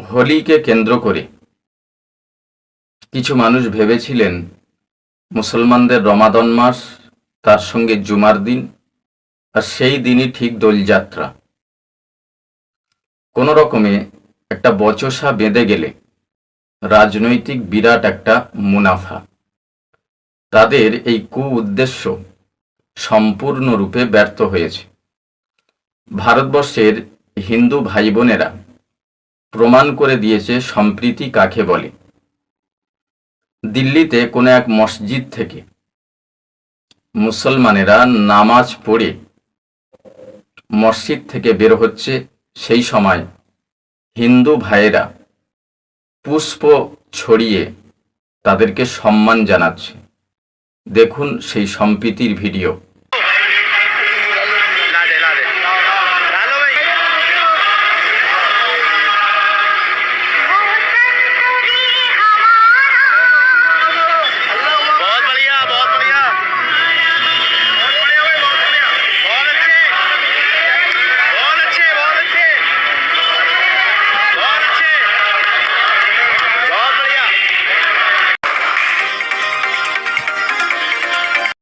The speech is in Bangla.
হোলিকে কেন্দ্র করে কিছু মানুষ ভেবেছিলেন মুসলমানদের রমাদন মাস, তার সঙ্গে জুমার দিন আর সেই দিনই ঠিক দোলযাত্রা। কোনো রকমে একটা বচসা বেঁধে গেলে রাজনৈতিক বিরাট একটা মুনাফা। তাদের এই কু উদ্দেশ্য সম্পূর্ণরূপে ব্যর্থ হয়েছে। ভারতবর্ষের হিন্দু ভাই বোনেরা প্রমাণ করে দিয়েছে সম্প্রীতি কাকে বলে। দিল্লিতে কোনো এক মসজিদ থেকে মুসলমানেরা নামাজ পড়ে মসজিদ থেকে বের হচ্ছে সেই সময় হিন্দু ভাইয়েরা পুষ্প ছড়িয়ে তাদেরকে সম্মান জানাচ্ছে। দেখুন সেই সম্প্রীতির ভিডিও।